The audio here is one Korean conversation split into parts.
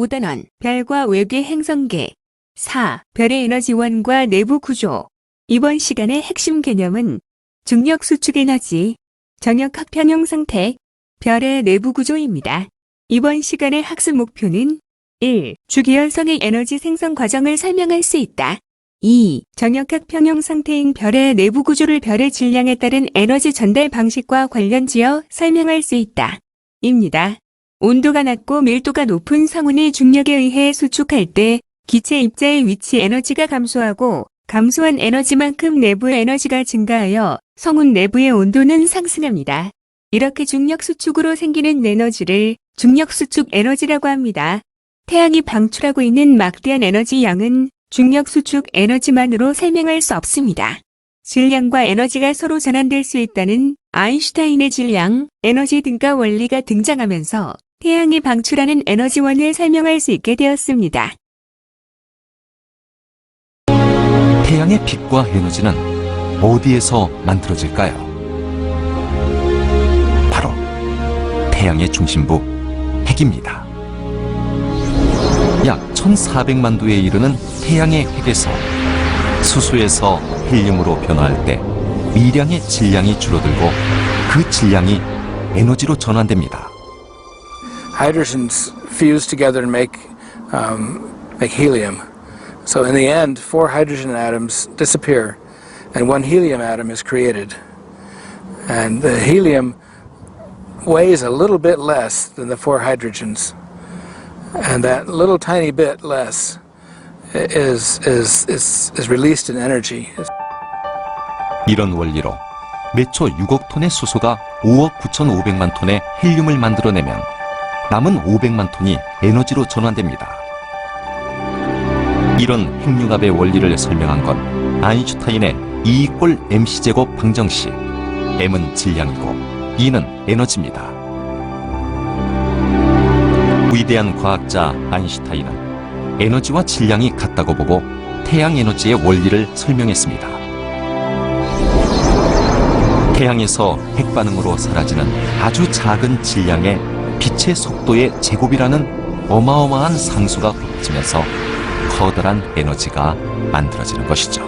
5단원, 별과 외계 행성계. 4. 별의 에너지원과 내부 구조. 이번 시간의 핵심 개념은 중력 수축 에너지, 정역학 평형 상태, 별의 내부 구조입니다. 이번 시간의 학습 목표는 1. 주기현성의 에너지 생성 과정을 설명할 수 있다. 2. 정역학 평형 상태인 별의 내부 구조를 별의 질량에 따른 에너지 전달 방식과 관련지어 설명할 수 있다. 입니다. 온도가 낮고 밀도가 높은 성운의 중력에 의해 수축할 때 기체 입자의 위치 에너지가 감소하고 감소한 에너지만큼 내부 에너지가 증가하여 성운 내부의 온도는 상승합니다. 이렇게 중력 수축으로 생기는 에너지를 중력 수축 에너지라고 합니다. 태양이 방출하고 있는 막대한 에너지 양은 중력 수축 에너지만으로 설명할 수 없습니다. 질량과 에너지가 서로 전환될 수 있다는 아인슈타인의 질량, 에너지 등가 원리가 등장하면서 태양이 방출하는 에너지원을 설명할 수 있게 되었습니다. 태양의 빛과 에너지는 어디에서 만들어질까요? 바로 태양의 중심부 핵입니다. 약 1400만 도에 이르는 태양의 핵에서 수소에서 헬륨으로 변화할 때 미량의 질량이 줄어들고 그 질량이 에너지로 전환됩니다. hydrogens fuse together and make um, make helium. So in the end, four hydrogen atoms disappear, and one helium atom is created. And the helium weighs a little bit less than the four hydrogens, and that little tiny bit less i- is is is, is released in energy. 이런 원리로 매초 6억 톤의 수소가 5억 9,500만 톤의 헬륨을 만들어내면 남은 500만 톤이 에너지로 전환됩니다. 이런 핵융합의 원리를 설명한 건 아인슈타인의 E 이꼴 mc제곱 방정식 m은 질량이고 E는 에너지입니다. 위대한 과학자 아인슈타인은 에너지와 질량이 같다고 보고 태양 에너지의 원리를 설명했습니다. 태양에서 핵반응으로 사라지는 아주 작은 질량의 빛의 속도의 제곱이라는 어마어마한 상수가 곱해지면서 커다란 에너지가 만들어지는 것이죠.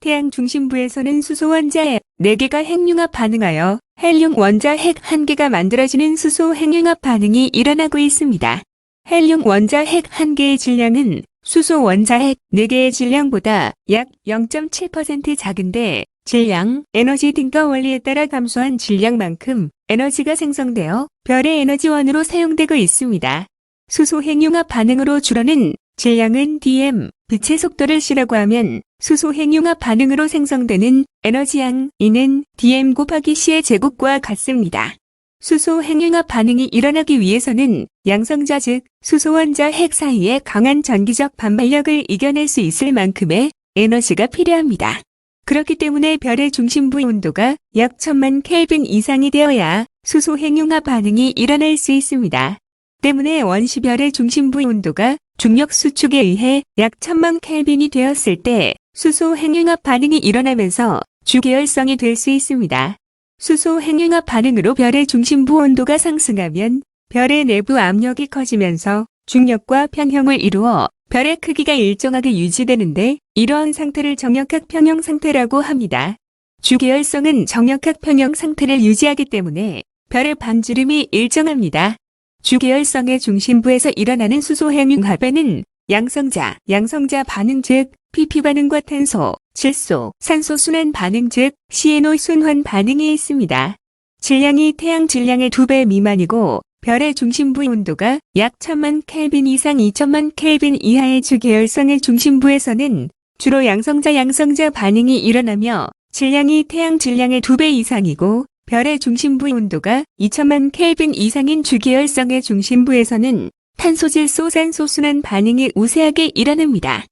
태양 중심부에서는 수소 원자 4개가 핵융합 반응하여 헬륨 원자 핵 1개가 만들어지는 수소 핵융합 반응이 일어나고 있습니다. 헬륨 원자 핵 1개의 질량은 수소 원자 핵 4개의 질량보다 약 0.7% 작은데 질량, 에너지 등가 원리에 따라 감소한 질량만큼 에너지가 생성되어 별의 에너지원으로 사용되고 있습니다. 수소 핵융합 반응으로 줄어는 질량은 dm, 빛의 속도를 C라고 하면 수소 핵융합 반응으로 생성되는 에너지양 E는 dm 곱하기 C의 제곱과 같습니다. 수소 핵융합 반응이 일어나기 위해서는 양성자 즉 수소 원자 핵 사이의 강한 전기적 반발력을 이겨낼 수 있을 만큼의 에너지가 필요합니다. 그렇기 때문에 별의 중심부 온도가 약 천만 켈빈 이상이 되어야 수소 핵융합 반응이 일어날 수 있습니다. 때문에 원시별의 중심부 온도가 중력 수축에 의해 약 천만 켈빈이 되었을 때 수소 핵융합 반응이 일어나면서 주계열성이 될 수 있습니다. 수소 핵융합 반응으로 별의 중심부 온도가 상승하면 별의 내부 압력이 커지면서 중력과 평형을 이루어 별의 크기가 일정하게 유지되는데 이러한 상태를 정역학 평형 상태라고 합니다. 주계열성은 정역학 평형 상태를 유지하기 때문에 별의 반지름이 일정합니다. 주계열성의 중심부에서 일어나는 수소 핵융합에는 양성자, 양성자 반응 즉 PP 반응과 탄소, 질소, 산소 순환 반응 즉 CNO 순환 반응이 있습니다. 질량이 태양 질량의 2배 미만이고 별의 중심부 온도가 약 1000만 켈빈 이상 2000만 켈빈 이하의 주계열성의 중심부에서는 주로 양성자 양성자 반응이 일어나며 질량이 태양 질량의 2배 이상이고 별의 중심부 온도가 2000만 켈빈 이상인 주계열성의 중심부에서는 탄소질 소 산소 순환 반응이 우세하게 일어납니다.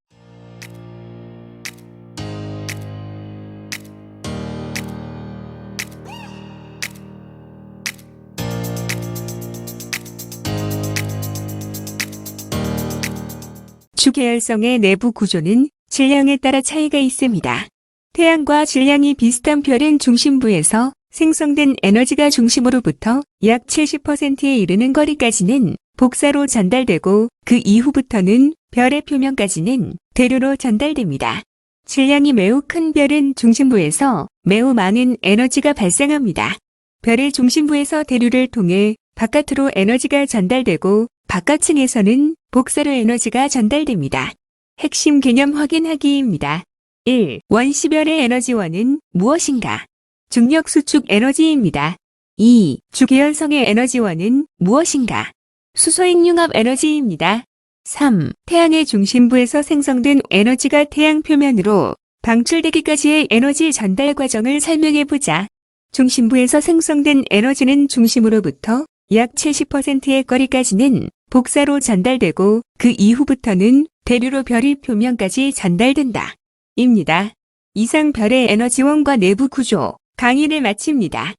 주계열성의 내부 구조는 질량에 따라 차이가 있습니다. 태양과 질량이 비슷한 별은 중심부에서 생성된 에너지가 중심으로부터 약 70%에 이르는 거리까지는 복사로 전달되고 그 이후부터는 별의 표면까지는 대류로 전달됩니다. 질량이 매우 큰 별은 중심부에서 매우 많은 에너지가 발생합니다. 별의 중심부에서 대류를 통해 바깥으로 에너지가 전달되고 바깥층에서는 복사로 에너지가 전달됩니다. 핵심 개념 확인하기입니다. 1. 원시별의 에너지원은 무엇인가? 중력 수축 에너지입니다. 2. 주계열성의 에너지원은 무엇인가? 수소액융합 에너지입니다. 3. 태양의 중심부에서 생성된 에너지가 태양 표면으로 방출되기까지의 에너지 전달 과정을 설명해 보자. 중심부에서 생성된 에너지는 중심으로부터 약 70%의 거리까지는 복사로 전달되고 그 이후부터는 대류로 별의 표면까지 전달된다. 입니다. 이상 별의 에너지원과 내부 구조 강의를 마칩니다.